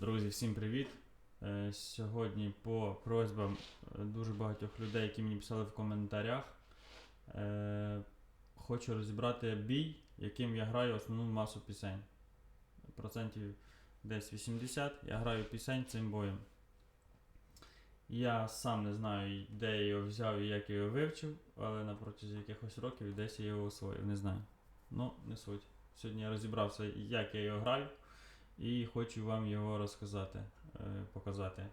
Друзі, всім привіт! Е, Сьогодні по просьбам е, дуже багатьох людей, які мені писали в коментарях, е, хочу розібрати бій, яким я граю основну масу пісень. Процентів десь 80 я граю пісень цим боєм. Я сам не знаю, де я його взяв і як я його вивчив, але на протязі якихось років десь я його освоїв, не знаю. Ну, не суть. Сьогодні я розібрався, як я його граю і хочу вам його розказати, е, показати.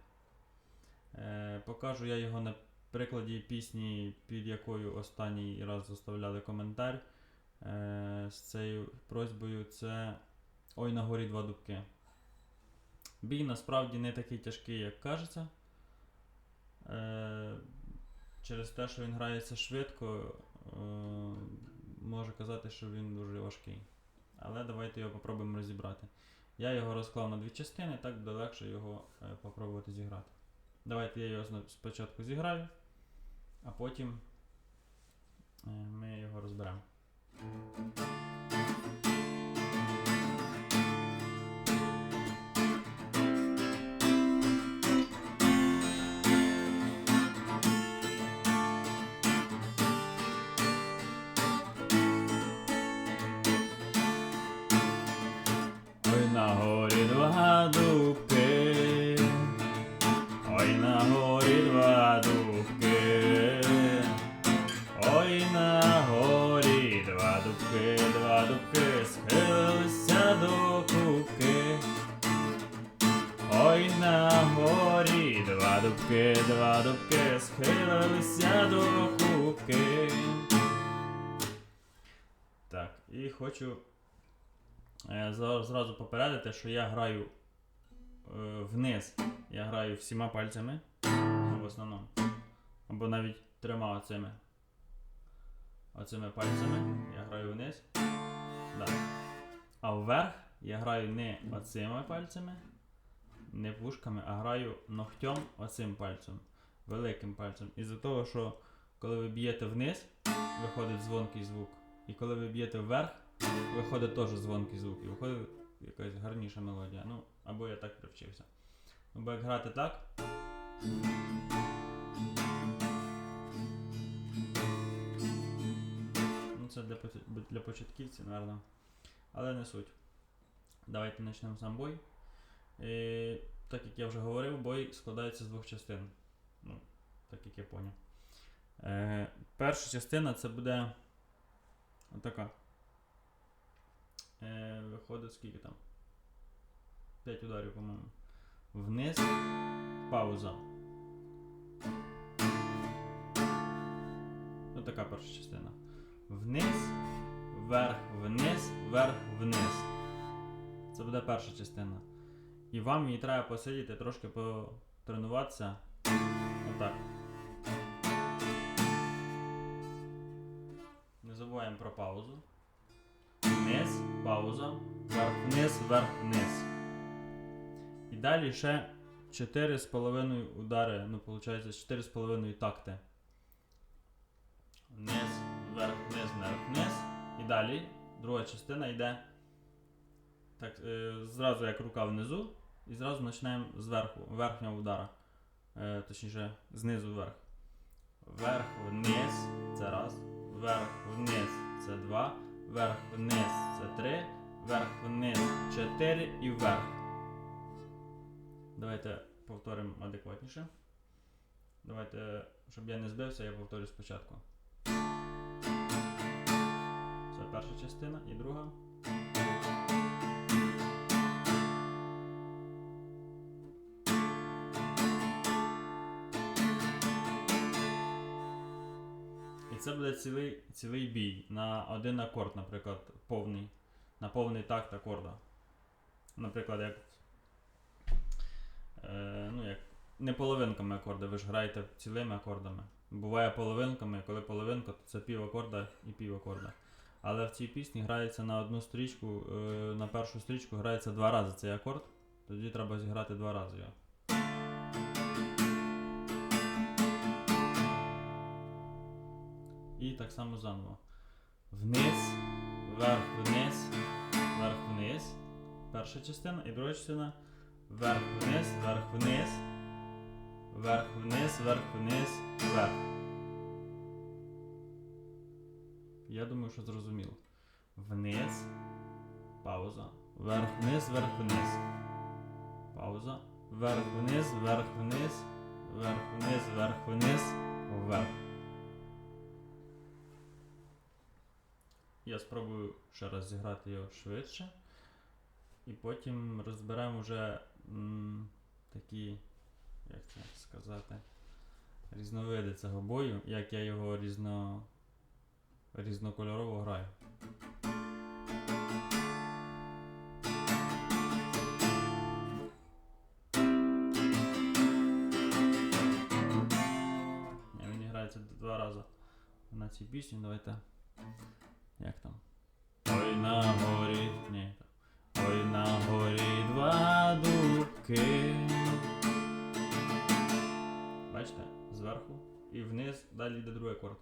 Е, Покажу я його на прикладі пісні, під якою останній раз заставляли коментар е, з цією просьбою. Це Ой на горі два дубки. Бій насправді не такий тяжкий, як кажеться. Через те, що він грається швидко, може казати, що він дуже важкий. Але давайте його попробуємо розібрати. Я його розклав на дві частини, так буде легше його е, попробувати зіграти. Давайте я його спочатку зіграю, а потім е, ми його розберемо. Два дубки, схилилися до кубки. Ой на горі два дубки, два дубки, схилилися до кубки. Так, і хочу Е, Зразу попередити, що я граю е, вниз. Я граю всіма пальцями ну, в основному. Або навіть трьома оцими. Оцими пальцями я граю вниз. Да. А вверх я граю не оцими пальцями, не пушками, а граю ногтем оцим пальцем, великим пальцем. Із-за того, що коли ви б'єте вниз, виходить дзвонкий звук. І коли ви б'єте вверх, виходить теж дзвонкий звук і виходить якась гарніша мелодія. Ну, або я так привчився. Бо як грати так. Це для, для початківців, напевно. Але не суть. Давайте почнемо сам бой. І, так як я вже говорив, бой складається з двох частин. Ну, так як я поняв. Е, перша частина це буде отака. Е, виходить скільки там? 5 ударів, по-моєму. Вниз. Пауза. Ну така перша частина. Вниз, вверх, вниз, вверх, вниз. Це буде перша частина. І вам її треба посидіти, трошки потренуватися. Отак. Не забуваємо про паузу. Вниз, пауза, вверх, вниз, вверх, вниз. І далі ще 4,5 удари, ну, виходить, 4,5 такти. Вниз, вверх, вниз, вверх, вниз. І далі друга частина йде. Так, е, зразу як рука внизу, і зразу починаємо зверху, верхнього удара. Е, точніше, знизу вверх. Вверх, вниз, це раз. Вверх, вниз, це два. Вверх, вниз, це три. Вверх, вниз, чотири і вверх. Давайте повторимо адекватніше. Давайте, щоб я не збився, я повторю спочатку. Перша частина і друга. І це буде цілий, цілий бій на один акорд, наприклад, повний. На повний такт акорда. Наприклад, як. Е, ну, як не половинками акорди, ви ж граєте цілими акордами. Буває половинками, коли половинка, то це пів акорда і пів акорда. Але в цій пісні грається на одну стрічку, е, на першу стрічку грається два рази цей акорд. Тоді треба зіграти два рази його. І так само заново. Вниз, вверх, вниз, вверх, вниз. Перша частина і друга частина вверх, вниз, вверх, вниз. Вверх, вниз, вверх, вниз, вверх. Я думаю, що зрозуміло. Вниз. Пауза. Вверх, вниз, вверх, вниз. Пауза. Вверх, вниз, вверх, вниз. Вверх, вниз, вверх, вниз. Вверх. Я спробую ще раз зіграти його швидше. І потім розберемо вже м, такі, як це сказати, різновиди цього бою, як я його різно, різнокольорово граю. Ні, Він грається два рази на цій пісні. Давайте. Як там? Ой на горі. Ні. Ой на горі два дубки. Бачите? Зверху і вниз, далі йде другий акорд.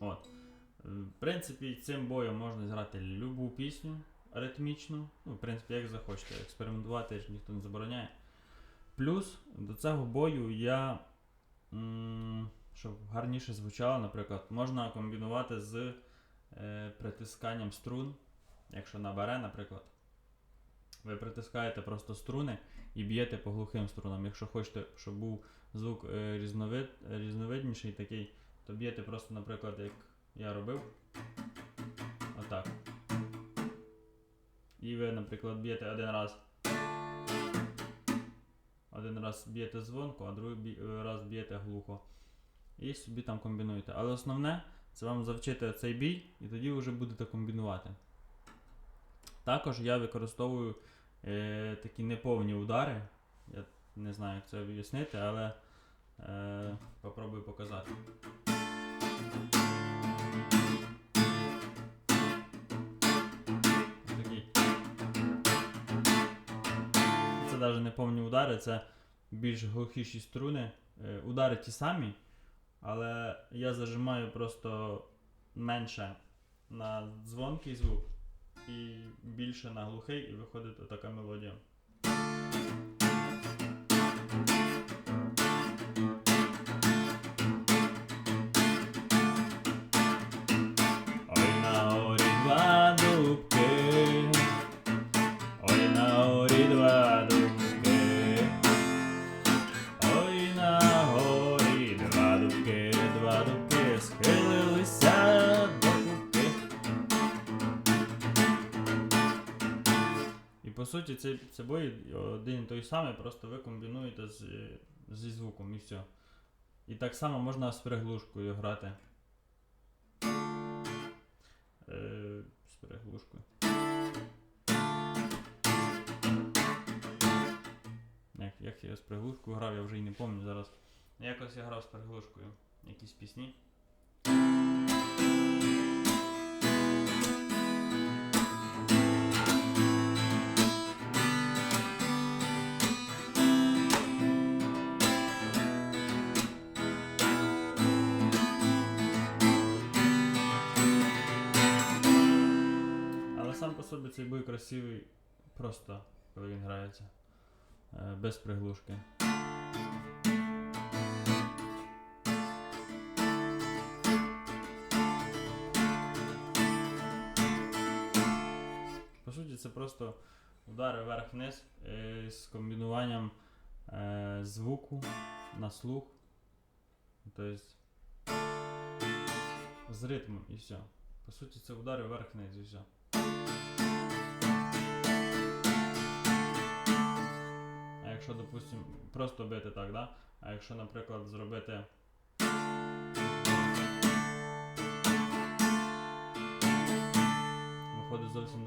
От. В принципі, цим боєм можна зграти любу пісню ритмічну. Ну, в принципі, як захочете. Експериментувати ж ніхто не забороняє. Плюс до цього бою я, щоб гарніше звучало, наприклад, можна комбінувати з е, притисканням струн. Якщо на баре, наприклад. Ви притискаєте просто струни і б'єте по глухим струнам. Якщо хочете, щоб був звук е, різновид, різновидніший такий, то б'єте просто, наприклад, як я робив. Отак. І ви, наприклад, б'єте один раз. Один раз б'єте дзвонко, а другий е, раз б'єте глухо. І собі там комбінуєте. Але основне це вам завчити цей бій, і тоді вже будете комбінувати. Також я використовую е, такі неповні удари. Я не знаю, як це об'яснити, але е, попробую показати. Це навіть не повні удари, це більш глухіші струни. Е, Удари ті самі, але я зажимаю просто менше на дзвонкий звук і більше на глухий, і виходить така мелодія. Схилилися до кубки. І по суті, це, це бой один і той самий, просто ви комбінуєте з, зі звуком і все. І так само можна з приглушкою грати. Е, з приглушкою. Як, як я з приглушкою грав, я вже й не пам'ятаю зараз. Якось я грав з приглушкою. Якісь пісні. Цей бой красивий просто, коли він грається. Е, Без приглушки. По суті, це просто удари вверх-вниз е, з комбінуванням е, звуку на слух. Тобто з ритмом і все. По суті, це удари вверх-вниз і все. Якщо, допустим, просто бити так, да? А якщо, наприклад, зробити. Виходить зовсім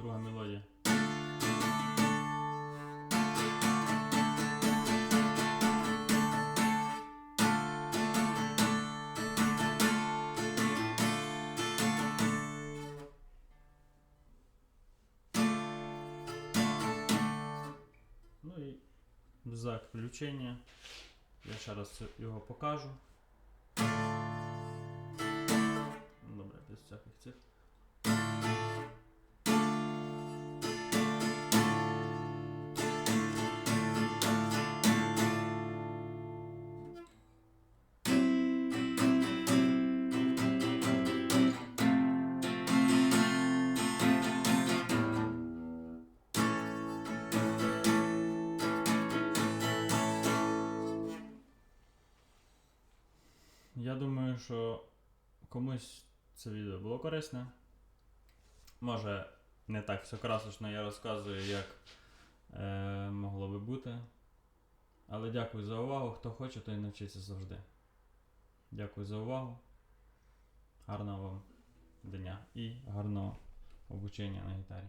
заключення. Я ще раз його покажу. Добре, без всяких цих. Я думаю, що комусь це відео було корисне. Може, не так все красочно я розказую, як е, могло би бути. Але дякую за увагу. Хто хоче, той навчиться завжди. Дякую за увагу. Гарного вам дня і гарного обучення на гітарі.